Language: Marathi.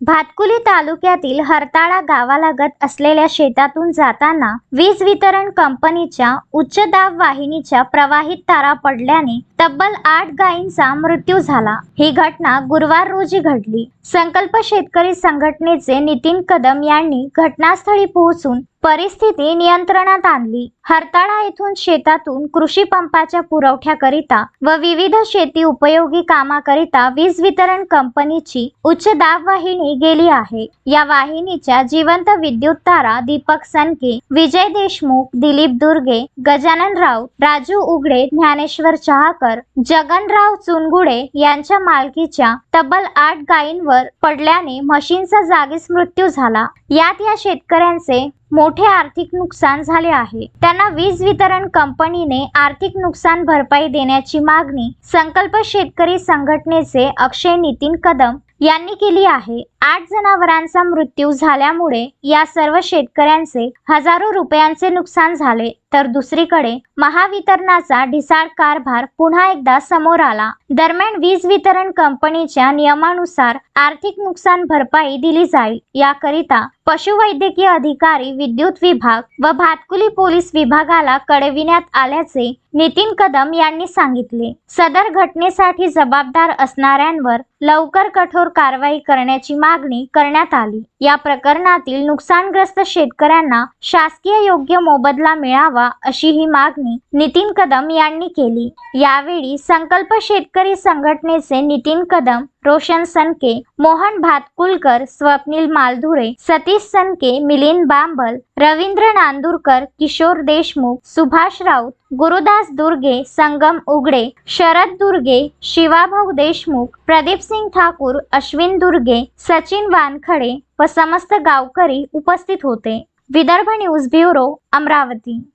भातकुली तालुक्यातील हरताळा गावालगत असलेल्या शेतातून जाताना वीज वितरण कंपनीच्या उच्च दाब वाहिनीच्या प्रवाहित तारा पडल्याने तब्बल आठ गायींचा मृत्यू झाला. ही घटना गुरुवार रोजी घडली. संकल्प शेतकरी संघटनेचे नितीन कदम यांनी घटनास्थळी पोहोचून परिस्थिती नियंत्रणात आणली. हरताळा येथून शेतातून कृषी पंपाच्या पुरवठ्याकरिता व विविध शेती उपयोगी कामाकरिता वीज वितरण कंपनीची उच्च दाब वाहिनी गेली आहे. या वाहिनीच्या जिवंत विद्युत तारा दीपक सनके विजय देशमुख दिलीप दुर्गे गजानन राऊत राजू उघडे ज्ञानेश्वर चहाकर जगनराव चुनगुडे यांच्या मालकीच्या तब्बल आठ गायींवर पडल्याने म्हशींचा जागीच मृत्यू झाला. यात या शेतकऱ्यांचे मोठे आर्थिक नुकसान झाले आहे. त्यांना वीज वितरण कंपनीने आर्थिक नुकसान भरपाई देण्याची मागणी संकल्प शेतकरी संघटनेचे अक्षय नितीन कदम यांनी केली आहे. आठ जनावरांचा मृत्यू झाल्यामुळे या सर्व शेतकऱ्यांचे हजारो रुपयांचे नुकसान झाले. तर दुसरीकडे महावितरणाचा ढिसाळ कारभार पुन्हा एकदा समोर आला. दरम्यान वीज वितरण कंपनीच्या नियमानुसार आर्थिक नुकसान भरपाई दिली जाईल. याकरिता पशुवैद्यकीय अधिकारी विद्युत विभाग व भातकुली पोलीस विभागाला कळविण्यात आल्याचे नितीन कदम यांनी सांगितले. सदर घटनेसाठी जबाबदार असणाऱ्यांवर लवकर कठोर कारवाई करण्याची मागणी करण्यात आली. या प्रकरणातील नुकसानग्रस्त शेतकऱ्यांना शासकीय योग्य मोबदला मिळावा अशी ही मागणी नितीन कदम यांनी केली. यावेळी संकल्प शेतकरी संघटनेचे नितीन कदम रोशन सनके मोहन भातकुलकर स्वप्नील मालधुरे सतीश सनके मिलिंद बांबल रवींद्र नांदुरकर किशोर देशमुख सुभाष राऊत गुरुदास दुर्गे संगम उगडे शरद दुर्गे शिवाभाऊ देशमुख प्रदीप सिंग ठाकूर अश्विन दुर्गे सचिन वानखडे व समस्त गावकरी उपस्थित होते. Vidarbha news bureau Amravati.